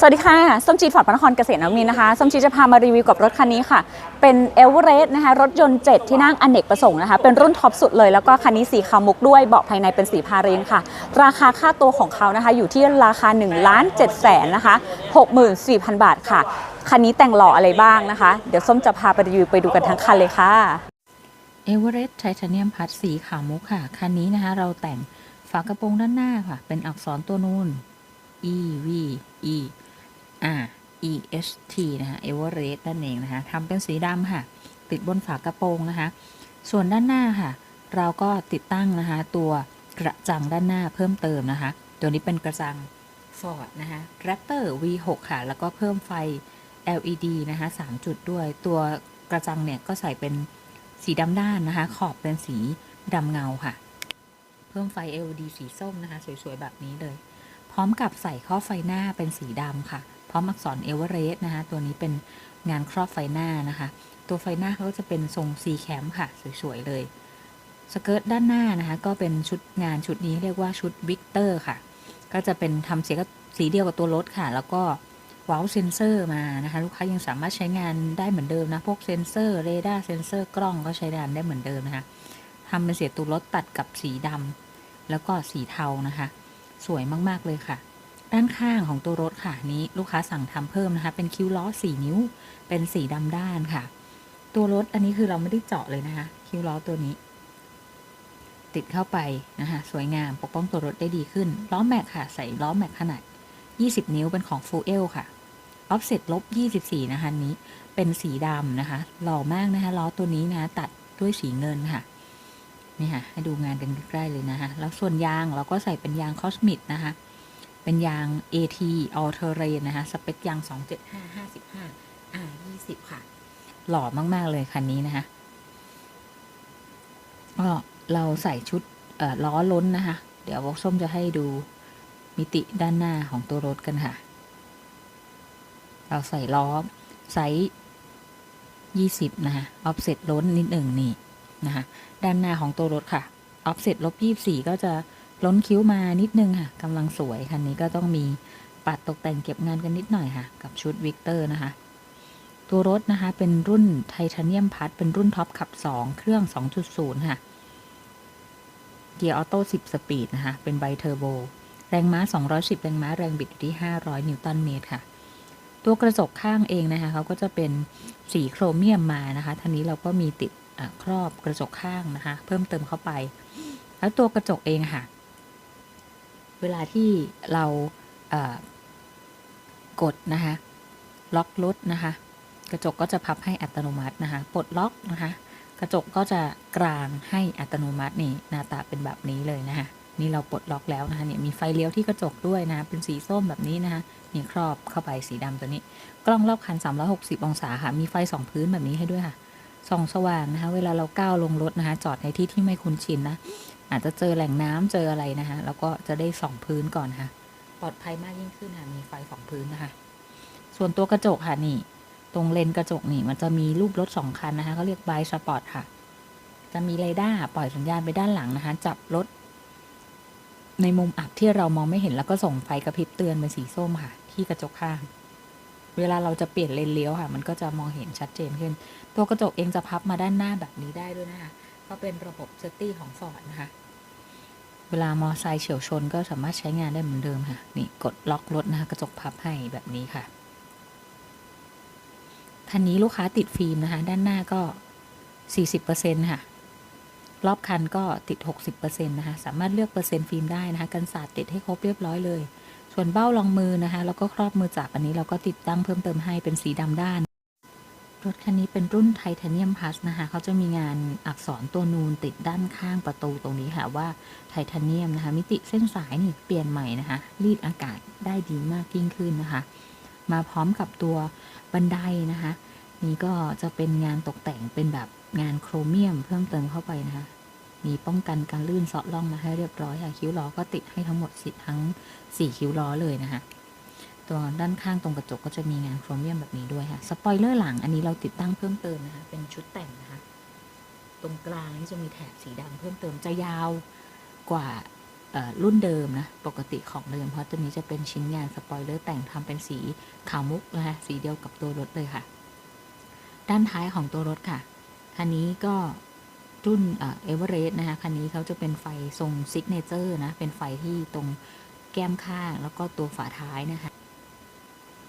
สวัสดีค่ะ ส้มจีดฟอร์ดพระนครเกษตรนมินนะคะ ส้มจีจะพามารีวิวกับรถคันนี้ค่ะ เป็นเอเวอเรสต์นะคะ รถยนต์ 7 ที่นั่งอเนกประสงค์นะคะ เป็นรุ่นท็อปสุดเลย แล้วก็คันนี้สีขาวมุกด้วย เบาะภายในเป็นสีพาเรนค่ะ ราคาค่าตัวของเขานะคะ อยู่ที่ราคา1ล้าน7แสนนะคะ64,000บาทค่ะ คันนี้แต่งหล่ออะไรบ้างนะคะ เดี๋ยวส้มจะพาไปรีวิวไปดูกันทั้งคันเลยค่ะเอเวอเรสต์ไทเทเนียมพัดสีขาวมุกค่ะ คันนี้นะคะ เราแต่งฝากระโปรงด้านหน้าค่ะ เป็นอักษรตัวนูน E V E R E S T นะคะเอเวอเรสต์นั่นเองนะคะทำเป็นสีดำค่ะ ติดบนฝากระโปรงนะคะ ส่วนด้านหน้าค่ะ เราก็ติดตั้งนะคะ ตัวกระจังด้านหน้าเพิ่มเติมนะคะ ตัวนี้เป็นกระจัง Ford นะคะ Raptor V6 ค่ะ แล้วก็เพิ่มไฟ LED นะคะ3จุดด้วย ตัวกระจังเนี่ยก็ใส่เป็นสีดำด้านนะคะ ขอบเป็นสีดำเงาค่ะ เพิ่มไฟ LED สีส้มนะคะ สวยๆ แบบนี้เลย ร้อมกับใส่ข้อไฟหน้าเป็นสีดำค่ะ พร้อมอักษรเอเวอเรสต์นะคะ ตัวนี้เป็นงานครอบไฟหน้านะคะ ตัวไฟหน้าเขาก็จะเป็นทรงซีแคมค่ะ สวยๆเลย สเกิร์ตด้านหน้านะคะ ก็เป็นชุดงานชุดนี้เรียกว่าชุดวิกเตอร์ค่ะ ก็จะเป็นทำเสียกับสีเดียวกับตัวรถค่ะ แล้วก็ว้าวเซนเซอร์มานะคะ ลูกค้ายังสามารถใช้งานได้เหมือนเดิมนะ พวกเซนเซอร์เรดาร์เซนเซอร์กล้องก็ใช้งานได้เหมือนเดิมนะคะทำเป็นเสียตัวรถตัดกับสีดำแล้วก็สีเทานะคะ สวยมาก ๆ เลยค่ะ ด้านข้างของตัวรถค่ะนี้ลูกค้าสั่งทำเพิ่มนะคะ เป็นคิ้วล้อ4นิ้ว เป็นสีดำด้านค่ะ ตัวรถอันนี้คือเราไม่ได้เจาะเลยนะคะ คิ้วล้อตัวนี้ ติดเข้าไปนะคะสวยงามปกป้องตัวรถได้ดีขึ้น ล้อแม็กค่ะ ใส่ล้อแม็กขนาด 20 นิ้วเป็นของฟูเอลค่ะออฟเซ็ตลบ 24 นะคะนนี้ เป็นสีดำนะคะ หล่อมากนะคะ ล้อตัวนี้นะ ตัดด้วยสีเงินค่ะ นี่ค่ะให้ดูงานกันใกล้ๆเลยนะคะ แล้วส่วนยางเราก็ใส่เป็นยางคอสมิดนะคะ เป็นยาง AT All Terrain นะคะ สเปคยาง 275 55 R 20 ค่ะ หล่อมากๆเลยคันนี้นะคะก็เราใส่ชุดล้อล้นนะคะ เดี๋ยววอกส้มจะให้ดูมิติด้านหน้าของตัวรถกันค่ะ เราใส่ล้อไซส์20 นะคะ ออฟเซ็ตล้นนิดหนึ่งนี่ นะคะด้านหน้าของตัวรถค่ะออฟเซ็ตลบ24 ก็จะล้นคิ้วมานิดนึงค่ะกำลังสวย คันนี้ก็ต้องมีปัดตกแต่งเก็บงานกันนิดหน่อยค่ะ กับชุดวิกเตอร์นะคะ ตัวรถนะคะเป็นรุ่นไทเทเนียมพัดเป็นรุ่นท็อปขับ 2 เครื่อง 2.0 ค่ะเกียร์ออโต้ 10 สปีดนะคะ เป็นไบเทอร์โบ แรงม้า 210 แรงม้า แรงบิดอยู่ที่ 500 นิวตันเมตรค่ะ ตัวกระจกข้างเองนะคะเขาก็จะเป็นสีโครเมียมมานะคะท่านี้เราก็มีติด ครอบกระจกข้างนะคะ เพิ่มเติมเข้าไป แล้วตัวกระจกเองค่ะ เวลาที่เรากดนะคะ ล็อกรถนะคะ กระจกก็จะพับให้อัตโนมัตินะคะปลดล็อกนะคะ กระจกก็จะกลางให้อัตโนมัตินี่หน้าตาเป็นแบบนี้เลยนะคะนี่เราปลดล็อกแล้วนะคะเนี่ยมีไฟเลี้ยวที่กระจกด้วยนะ เป็นสีส้มแบบนี้นะคะนี่ครอบเข้าไปสีดำตัวนี้ กล้องรอบคัน 360 องศาค่ะ มีไฟสองพื้นแบบนี้ให้ด้วยค่ะ ส่องสว่างนะคะเวลาเราก้าวลงรถนะคะ จอดในที่ที่ไม่คุ้นชินนะอาจจะเจอแหล่งน้ำเจออะไรนะคะแล้วก็จะได้ส่องพื้นก่อนนะคะปลอดภัยมากยิ่งขึ้นค่ะมีไฟส่องพื้นนะคะ ส่วนตัวกระจกค่ะนี่ ตรงเลนกระจกนี่มันจะมีรูปรถสองคันนะคะเขาเรียกไบสปอร์ตค่ะ จะมีเรดาร์ปล่อยสัญญาณไปด้านหลังนะคะ จับรถ ในมุมอับที่เรามองไม่เห็นแล้วก็ส่งไฟกระพริบเตือนเป็นสีส้มค่ะ ที่กระจกข้าง เวลาเราจะเปลี่ยนเลนเลี้ยวค่ะ มันก็จะมองเห็นชัดเจนขึ้น ตัวกระจกเองจะพับมาด้านหน้าแบบนี้ได้ด้วยนะคะก็เป็นระบบเซฟตี้ของฟอร์ดนะคะ เวลามอไซค์เฉียวชนก็สามารถใช้งานได้เหมือนเดิมค่ะ นี่กดล็อกรถนะคะกระจกพับให้แบบนี้ค่ะคันนี้ลูกค้าติดฟิล์มนะคะ ด้านหน้าก็ 40%ค่ะ รอบคันก็ติด 60%นะคะ สามารถเลือกเปอร์เซ็นต์ฟิล์มได้นะคะ กันศาสตร์ติดให้ครบเรียบร้อยเลย ส่วนเบ้ารองมือนะคะ แล้วก็ครอบมือจับอันนี้เราก็ติดตั้งเพิ่มเติมให้เป็นสีดำด้าน รถคันนี้เป็นรุ่นไทเทเนียมพัสนะคะเขาจะมีงานอักษรตัวนูนติดด้านข้างประตูตรงนี้ค่ะว่าไทเทเนียมนะคะ มิติเส้นสายนี่เปลี่ยนใหม่นะคะรีดอากาศได้ดีมากยิ่งขึ้นนะคะ มาพร้อมกับตัวบันไดนะคะ นี่ก็จะเป็นงานตกแต่งเป็นแบบงานโครเมียมเพิ่มเติมเข้าไปนะคะ มีป้องกันการลื่นเซาะล่องมาให้เรียบร้อยค่ะคิ้วล้อก็ติดให้ทั้งหมดสิทั้ง 4 คิ้วล้อเลยนะคะตัวด้านข้างตรงกระจกก็จะมีงานโครเมียมแบบนี้ด้วยค่ะสปอยเลอร์หลังอันนี้เราติดตั้งเพิ่มเติมนะคะเป็นชุดแต่งนะคะตรงกลางนี่จะมีแถบสีดำเพิ่มเติมจะยาวกว่ารุ่นเดิมนะ ปกติของเดิม เพราะตัวนี้จะเป็นชิ้นงานสปอยเลอร์แต่งทำเป็นสีขาวมุกนะคะสีเดียวกับตัวรถเลยค่ะ ด้านท้ายของตัวรถค่ะคันนี้ก็ รุ่นเอเวอเรสต์นะคะคันนี้เขาจะเป็นไฟทรงซิกเนเจอร์นะ เป็นไฟที่ตรงแก้มข้างแล้วก็ตัวฝาท้ายนะคะ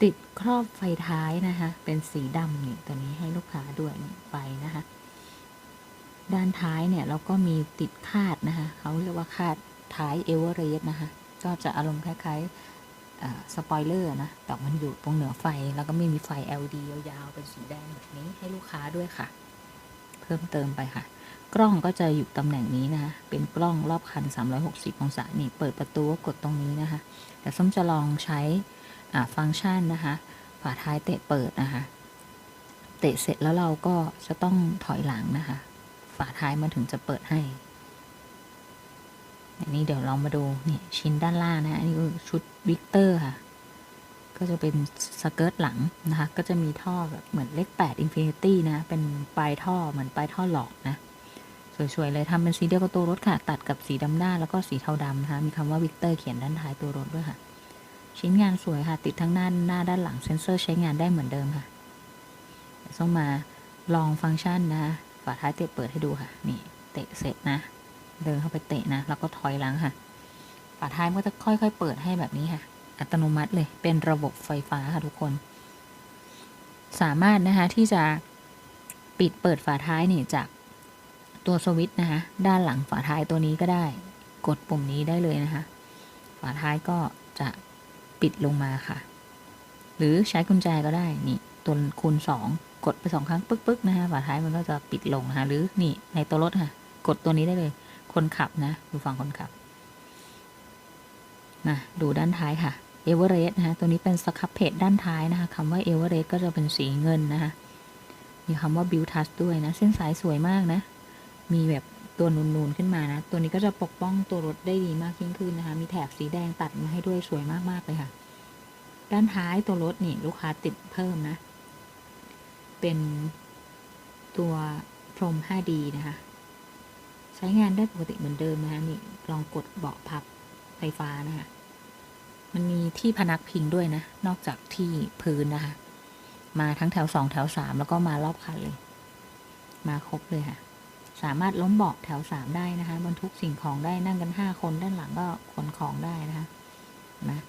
ติดครอบไฟท้ายนะคะ เป็นสีดำนี่ตัวนี้ให้ลูกค้าด้วยไฟนะคะ ด้านท้ายเนี่ยเราก็มีติดคาดนะคะเขาเรียกว่าคาดท้ายเอเวอเรสต์นะคะ ก็จะอารมณ์คล้ายๆสปอยเลอร์นะ แต่มันอยู่ตรงเหนือไฟ แล้วก็ไม่มีไฟ LED ยาวๆ เป็นสีแดงแบบนี้ให้ลูกค้าด้วยค่ะ เพิ่มเติมไปค่ะ กล้องก็จะอยู่ตำแหน่งนี้นะคะเป็นกล้องรอบคัน 360 องศานี่เปิดประตูก็กดตรงนี้นะคะแต่ส้มจะลองใช้ฟังก์ชันนะคะฝาท้ายเตะเปิดนะคะ เตะเสร็จแล้วเราก็จะต้องถอยหลังนะคะ ฝาท้ายมันถึงจะเปิดให้อันนี้เดี๋ยวเรามาดูนี่ชิ้นด้านล่างนะอันนี้คือชุดวิกเตอร์ค่ะ ก็จะเป็นสเกิร์ตหลังนะคะ ก็จะมีท่อแบบเหมือนเลข8 Infinity นะ เป็นปลายท่อเหมือนปลายท่อหลอกนะ สวยๆเลยทำเป็นสีเดียวกับตัวรถค่ะ ตัดกับสีดำหน้าแล้วก็สีเทาดำนะคะ มีคำว่าวิกเตอร์เขียนด้านท้ายตัวรถด้วยค่ะ ชิ้นงานสวยค่ะ ติดทั้งหน้าหน้าด้านหลังเซ็นเซอร์ใช้งานได้เหมือนเดิมค่ะเดี๋ยวส้มมาลองฟังก์ชันนะฝาท้ายเตะเปิดให้ดูค่ะ นี่เตะเสร็จนะ เดินเข้าไปเตะนะ แล้วก็ถอยหลังค่ะ ฝาท้ายมันก็จะค่อยๆ เปิดให้แบบนี้ค่ะ อัตโนมัติเลยเป็นระบบไฟฟ้าค่ะทุกคน สามารถนะคะที่จะปิดเปิดฝาท้ายนี่จาก ตัวสวิตช์นะคะด้านหลังฝาท้ายตัวนี้ก็ได้ กดปุ่มนี้ได้เลยนะคะฝาท้ายก็จะปิดลงมาค่ะ หรือใช้กุญแจก็ได้นี่ตัวคูณสองกดไปสองครั้งปึ๊กปึ๊กนะคะฝาท้ายมันก็จะปิดลงนะคะหรือนี่ในตัวรถค่ะ กดตัวนี้ได้เลย คนขับนะดูฝั่งคนขับนะดูด้านท้ายค่ะเอเวอเรสต์นะคะตัวนี้เป็นสครับเพจด้านท้ายนะคะคำว่าเอเวอเรสต์ก็จะเป็นสีเงินนะคะมีคำว่าบิวทัสด้วยนะเส้นสายสวยมากนะ มีแบบตัวนูนๆขึ้นมานะ ตัวนี้ก็จะปกป้องตัวรถได้ดีมากยิ่งขึ้นนะคะ มีแถบสีแดงตัดมาให้ด้วยสวยมากๆเลยค่ะ ด้านท้ายตัวรถนี่ลูกค้าติดเพิ่มนะ เป็นตัวพรม 5D นะคะ ใช้งานได้ปกติเหมือนเดิมนะคะนี่ลองกดเบาะพับไฟฟ้านะคะ มันมีที่พนักพิงด้วยนะ นอกจากที่พื้นนะคะ มาทั้งแถวสองแถวสามแล้วก็มารอบคันเลย มาครบเลยค่ะ สามารถล้มเบาะแถวสามได้นะคะบรรทุกสิ่งของได้นั่งกันห้าคนด้านหลังก็ขนของได้นะคะนะ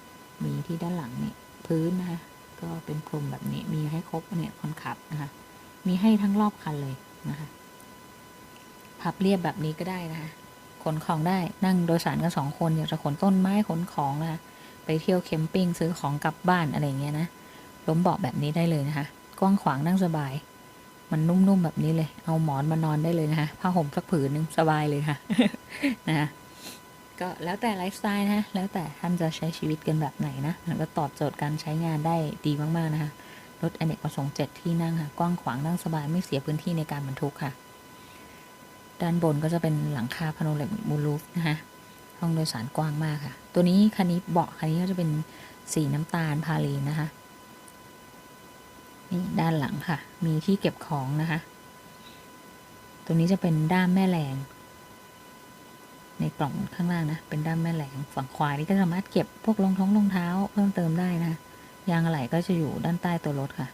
มีที่ด้านหลังเนี่ยพื้นนะคะก็เป็นพรมแบบนี้มีให้ครบเนี่ยคนขับนะคะมีให้ทั้งรอบคันเลยนะคะพับเรียบแบบนี้ก็ได้นะคะขนของได้นั่งโดยสารกันสองคนอยากจะขนต้นไม้ขนของนะคะไปเที่ยวแคมปิ้งซื้อของกลับบ้านอะไรเงี้ยนะล้มเบาะแบบนี้ได้เลยนะคะกว้างขวางนั่งสบาย มันนุ่มๆแบบนี้เลย เอาหมอนมานอนได้เลยนะคะผ้าห่มสักผืนหนึงสบายเลยค่ะนะคะก็แล้วแต่ไลฟ์สไตล์นะแล้วแต่ท่านจะใช้ชีวิตกันแบบไหนนะมันก็ตอบโจทย์การใช้งานได้ดีมากๆนะคะรถอเนกประสงค์เจ็ดที่นั่งค่ะกว้างขวางนั่งสบายไม่เสียพื้นที่ในการบรรทุกค่ะ ด้านบนก็จะเป็นหลังคาพาโนเรมิกมูลูฟนะคะห้องโดยสารกว้างมากค่ะ ตัวนี้คันนี้เบาะคันนี้ก็จะเป็นสีน้ำตาลพาลีนะคะ นี่ด้านหลังค่ะ มีที่เก็บของนะคะตัวนี้จะเป็นด้ามแม่แรงในกล่องข้างล่างนะ เป็นด้ามแม่แรงฝั่งขวานี่ก็สามารถเก็บพวกรองท้องรองเท้าเพิ่มเติมได้นะ ยางอะไหล่ก็จะอยู่ด้านใต้ตัวรถค่ะ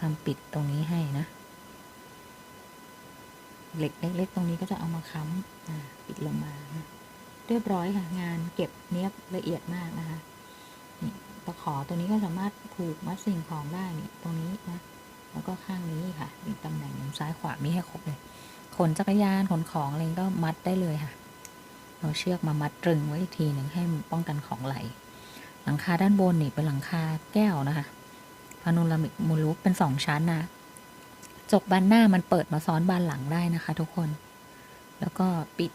ทำปิดตรงนี้ให้นะ เหล็กเล็กๆตรงนี้ก็จะเอามาค้ำปิดลงมานะเรียบร้อยค่ะ งานเก็บเนียบละเอียดมากนะคะ ตะขอตัวนี้ก็สามารถผูกมัดสิ่งของได้นี่ตรงนี้นะแล้วก็ข้างนี้ค่ะมีตำแหน่งซ้ายขวามีให้ครบเลย ขนจักรยานขนของอะไรก็มัดได้เลยค่ะ เราเชือกมามัดตรึงไว้อีกทีหนึ่งให้ป้องกันของไหล หลังคาด้านบนนี่เป็นหลังคาแก้วนะคะพาโนรามิกมูลูปเป็นสองชั้นนะจกบานหน้ามันเปิดมาซ้อนบานหลังได้นะคะ ทุกคน แล้วก็ปิด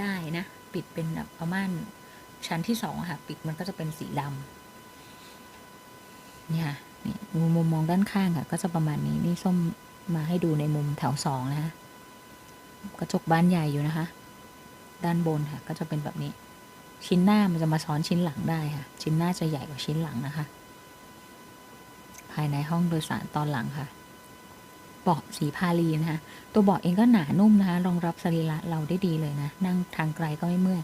ได้นะ ปิดเป็นแบบประมาณชั้นที่สองอะค่ะ ปิดมันก็จะเป็นสีดำ นี่ยค่ะนี่มุมมองด้านข้างค่ะ ก็จะประมาณนี้นี่ส้มมาให้ดูในมุมแถวสองนะคะกระจกบานใหญ่อยู่นะคะ ด้านบนค่ะ ก็จะเป็นแบบนี้ ชิ้นหน้ามันจะมาซ้อนชิ้นหลังได้ค่ะ ชิ้นหน้าจะใหญ่กว่าชิ้นหลังนะคะ ภายในห้องโดยสารตอนหลังค่ะเบาะสีพาลีนะคะ ตัวเบาะเองก็หนานุ่มนะคะรองรับสรีระเราได้ดีเลยนะ นั่งทางไกลก็ไม่เมื่อย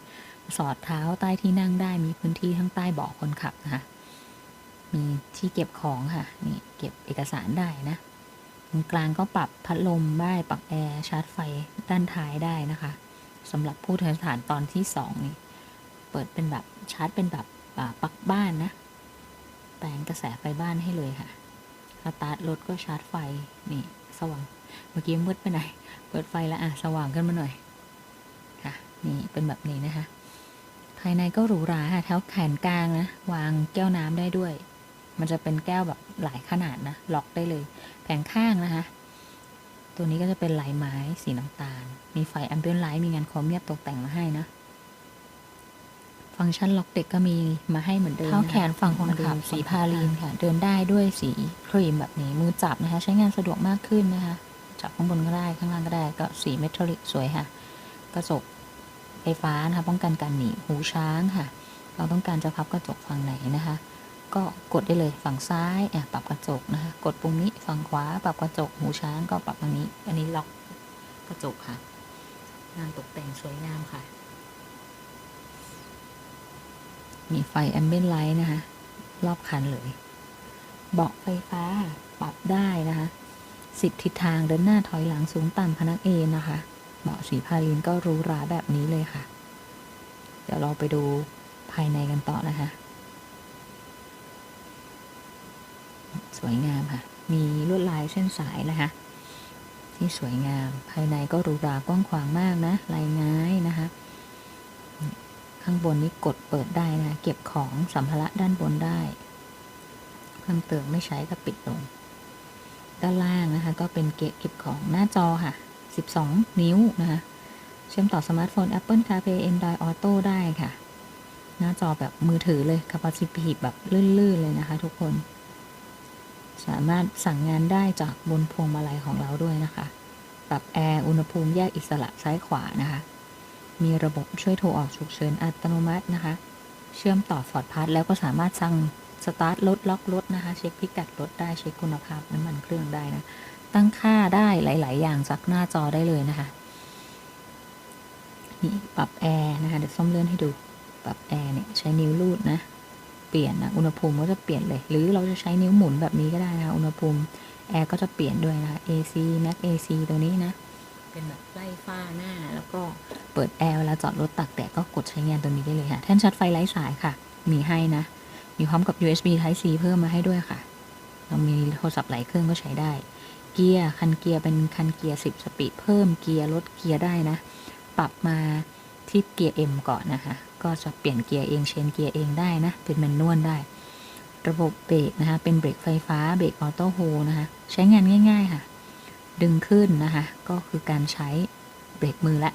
สอดเท้าใต้ที่นั่งได้มีพื้นที่ทั้งใต้เบาะคนขับนะคะ มีที่เก็บของค่ะ นี่เก็บเอกสารได้นะตรงกลางก็ปรับพัดลมได้ปรับแอร์ชาร์จไฟด้านท้ายได้นะคะสำหรับผู้โดยสารตอนที่สองนี่ เปิดเป็นแบบชาร์จเป็นแบบปลั๊กบ้านนะ แปลงกระแสไฟบ้านให้เลยค่ะสตาร์ทรถก็ชาร์จไฟนี่สว่าง เมื่อกี้มืดไปไหน เปิดไฟแล้วอะสว่างขึ้นมาหน่อยค่ะนี่เป็นแบบนี้นะคะ ภายในก็หรูหราค่ะแถวแขนกลางนะ วางแก้วน้ำได้ด้วย มันจะเป็นแก้วแบบหลายขนาดนะล็อกได้เลย แผงข้างนะคะ ตัวนี้ก็จะเป็นลายไม้สีน้ำตาล มีไฟแอมเบียนไลท์มีงานโครเมียมตกแต่งมาให้นะ ฟังก์ชันล็อกเด็กก็มีมาให้เหมือนเดิมเท้าแขนฝั่งคนขับสีพาลีนค่ะ เดินได้ด้วยสีครีมแบบนี้มือจับนะคะ ใช้งานสะดวกมากขึ้นนะคะ จับข้างบนก็ได้ข้างล่างก็ได้ก็สีเมทัลลิกสวยค่ะกระจกไฟฟ้านะคะป้องกันการหนีบหูช้างค่ะ เราต้องการจะพับกระจกฝั่งไหนนะคะ ก็กดได้เลยฝั่งซ้ายอะปรับกระจกนะคะ กดปุ่มนี้ฝั่งขวา ปรับกระจก หูช้างก็ปรับตรงนี้ อันนี้ล็อกกระจกค่ะ งานตกแต่งสวยงามค่ะ มีไฟแอมเบนไลท์นะคะ รอบคันเลย เบาะไฟฟ้าปรับได้นะคะสิบทิศทางเดินหน้าถอยหลังสูงต่ำพนักเอนนะคะ เบาะสีพาลินก็รูหราแบบนี้เลยค่ะ เดี๋ยวเราไปดูภายในกันต่อนะคะ ส วยงามค่ะ มีลวดลายเส้นสายนะคะ ที่สวยงาม ภายในก็หรูหรากว้างขวางมากนะ ลายง่ายนะคะ ข้างบนนี้กดเปิดได้นะ เก็บของสัมภาระด้านบนได้เพิ่มเติมไม่ใช้ก็ปิดลง ด้านล่างนะคะ ก็เป็นเกะเก็บของหน้าจอค่ะ 12 นิ้วนะคะ เชื่อมต่อสมาร์ทโฟน Apple CarPlay Android Auto ได้ค่ะ หน้าจอแบบมือถือเลย Capacitive แบบลื่นๆเลยนะคะทุกคน สามารถสั่งงานได้จากบนพวงมาลัยของเราด้วยนะคะ ปรับแอร์อุณหภูมิแยกอิสระซ้ายขวานะคะ มีระบบช่วยโทรออกฉุกเฉินอัตโนมัตินะคะ เชื่อมต่อฟอร์ดพาร์ทแล้วก็สามารถสั่งสตาร์ทรถล็อกรถนะคะ เช็คพิกัดรถได้เช็คคุณภาพน้ำมันเครื่องได้นะ ตั้งค่าได้หลาย ๆ อย่างจากหน้าจอได้เลยนะคะ นี่ปรับแอร์นะคะเดี๋ยวส้มเลื่อนให้ดู ปรับแอร์เนี่ยใช้นิ้วลูดนะ เปลี่ยนนะอุณหภูมิก็จะเปลี่ยนเลย หรือเราจะใช้นิ้วหมุนแบบนี้ก็ได้นะอุณหภูมิแอร์ก็จะเปลี่ยนด้วยนะ AC Max AC ตัวนี้นะ เป็นแบบไล่ฟ้าหน้าแล้วก็เปิดแอร์เวลาจอดรถตักแดดก็กดใช้งานตัวนี้ได้เลยค่ะแท่นชาร์จไฟไร้สายค่ะ มีให้นะมีพร้อมกับ USB Type C เพิ่มมาให้ด้วยค่ะ เรามีโทรศัพท์หลายเครื่องก็ใช้ได้ เกียร์คันเกียร์เป็นคันเกียร์ 10 สปีดเพิ่มเกียร์ลดเกียร์ได้นะ ปรับมาที่เกียร์ M ก่อนนะคะ ก็จะเปลี่ยนเกียร์เองเชนเกียร์เองได้นะ เป็นแมนนวลได้ ระบบเบรกนะคะ เป็นเบรกไฟฟ้าเบรกออโต้โฮนะคะ ใช้งานง่ายๆค่ะ ดึงขึ้นนะคะ ก็คือการใช้เบรกมือละ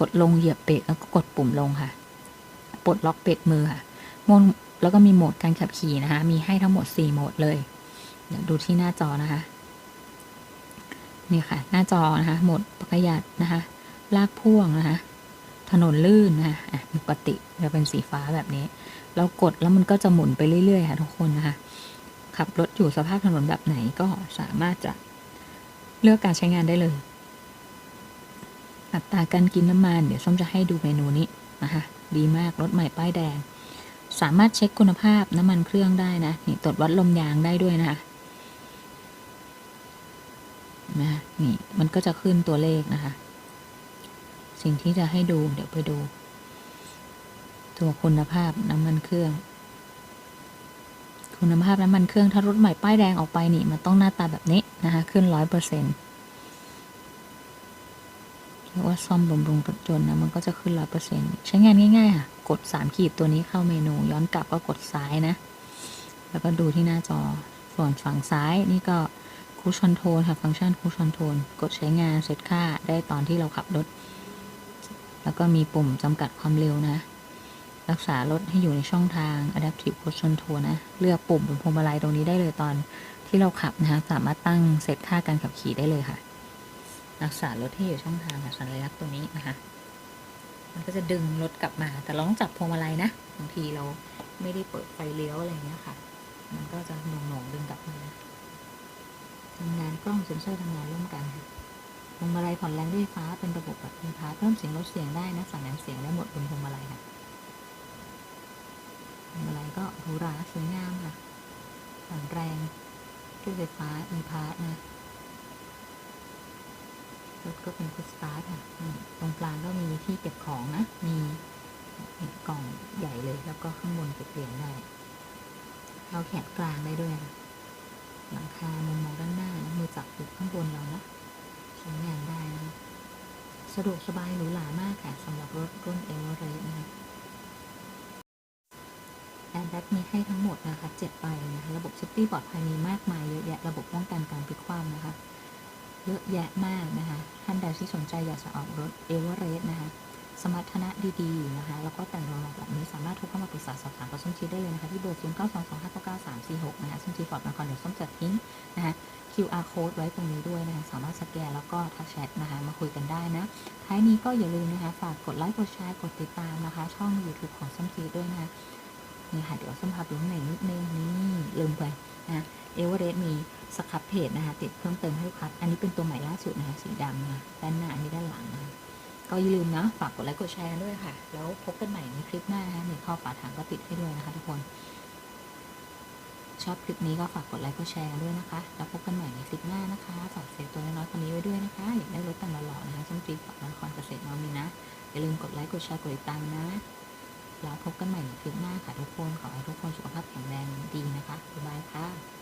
กดลงเหยียบเบรกแล้วก็กดปุ่มลงค่ะ ปลดล็อกเบรกมือค่ะโหมดแล้วก็มีโหมดการขับขี่นะคะ มีให้ทั้งหมด 4 โหมดเลย เดี๋ยวดูที่หน้าจอนะคะ นี่ค่ะ หน้าจอนะคะ โหมดประหยัดนะคะ ลากพ่วงนะคะ ถนนลื่นนะคะอะปกติจะเป็นสีฟ้าแบบนี้ เรากดแล้วมันก็จะหมุนไปเรื่อยๆค่ะทุกคนนะคะขับรถอยู่สภาพถนนแบบไหนก็สามารถจะเลือกการใช้งานได้เลย อัตราการกินน้ำมันเดี๋ยวส้มจะให้ดูเมนูนี้นะคะดีมากรถใหม่ป้ายแดง สามารถเช็คคุณภาพน้ำมันเครื่องได้นะนี่ตรวจวัดลมยางได้ด้วยนะคะนะนี่มันก็จะขึ้นตัวเลขนะคะ สิ่งที่จะให้ดูเดี๋ยวไปดู ตัวคุณภาพน้ำมันเครื่อง คุณภาพน้ำมันเครื่องถ้ารถใหม่ป้ายแดงออกไปนี่มันต้องหน้าตาแบบนี้นะคะขึ้นร้อยเปอร์เซ็นต์เรียกว่าซ่อมบำรุงรถยนต์นะมันก็จะขึ้นร้อยเปอร์เซ็นต์ใช้งานง่ายๆค่ะ กดสามขีดตัวนี้เข้าเมนู ย้อนกลับก็กดซ้ายนะ แล้วก็ดูที่หน้าจอส่วนฝั่งซ้ายนี่ก็คูชอนโทรลค่ะ ฟังก์ชันคูชอนโทรลกดใช้งานเซตค่าได้ตอนที่เราขับรถ แล้วก็มีปุ่มจำกัดความเร็วนะ รักษารถให้อยู่ในช่องทาง Adaptive Cruise Control นะ เลือกปุ่มบนพวงมาลัยตรงนี้ได้เลยตอนที่เราขับนะคะ สามารถตั้งเซตค่าการขับขี่ได้เลยค่ะ รักษารถให้อยู่ช่องทางค่ะสัญลักษณ์ตัวนี้นะคะ มันก็จะดึงรถกลับมา แต่เราต้องจับพวงมาลัยนะ บางทีเราไม่ได้เปิดไฟเลี้ยวอะไรอย่างเงี้ยค่ะ มันก็จะหน่งๆดึงกลับมาทำงานกล้องเซ็นเซอร์ทำงานร่วมกันค่ะ วงมาลัยผ่อนแรงด้วยไฟฟ้าเป็นระบบแบบมีพาเพิ่มเสียงลดเสียงได้นะสั่งงานเสียงได้หมดบนพวงมาลัยค่ะหรูหราสวยงามค่ะแข็งแรงเครื่องไฟฟ้า e p a s นะรถก็เป็นฟุสตาร์ทค่ะตรงกลางก็มีที่เก็บของนะ มีกล่องใหญ่เลยแล้วก็ข้างบนเก็บเหรียญได้เราแขนกลางได้ด้วยค่ะหลังคามุมมองด้านหน้านะมือจับอยู่ข้างบนเรานะ ใช้งานได้นะคะสะดวกสบายหรูหรามากค่ะสำหรับรถรุ่นเอเวอเรสต์นะคะแอร์แบ็กมีให้ทั้งหมดนะคะเจ็ดใบนะคะระบบเซฟตี้ปลอดภัยมีมากมายเยอะแยะระบบป้องกันการพลิกคว่ำนะคะ เยอะแยะมากนะคะ ท่านใดที่สนใจอยากจะออกรถเอเวอเรสต์นะคะ สมรรถนะดีๆนะคะแล้วก็แต่งรองแบบนี้สามารถโทรเข้ามาปรึกษาสอบถามกับส้มจีได้เลยนะคะที่เบอร์0 9 2 2 5 9 9 3 4 6นะคะส้มจีฟอร์ดนครเดี๋ยวส้มจะทิ้งนะคะ QR code ไว้ตรงนี้ด้วยนะคะสามารถสแกนแล้วก็ทักแชทนะคะมาคุยกันได้นะท้ายนี้ก็อย่าลืมนะคะฝากกดไลค์กดแชร์กดติดตามนะคะ ช่อง YouTube ของส้มจีด้วยนะคะนี่ค่ะเดี๋ยวส้มพาไปดูข้างในนิดนึงนี่ลืมไปนะเอเวอเรสต์มีสครับเพจนะคะติดเพิ่มเติมให้ลูกค้าอันนี้เป็นตัวใหม่ล่าสุดนะคะสีดำนะด้านหน้าอันนี้ด้านหลังนะคะ ก็อย่าลืมนะฝากกดไลค์กดแชร์ด้วยค่ะ แล้วพบกันใหม่ในคลิปหน้านะคะในข้อฝาถังก็ติดให้ด้วยนะคะทุกคน ชอบคลิปนี้ก็ฝากกดไลค์กดแชร์ด้วยนะคะ แล้วพบกันใหม่ในคลิปหน้านะคะฝากเซฟตัวน้อยๆคนนี้ไว้ด้วยนะคะอยากได้รถแต่งหล่อๆนะคะส้มจีฝากนครเกษตรน้องมีนะอย่าลืมกดไลค์กดแชร์กดติดตามนะแล้วพบกันใหม่ในคลิปหน้าค่ะทุกคนขอให้ทุกคนสุขภาพแข็งแรงดีนะคะบ๊ายบายค่ะ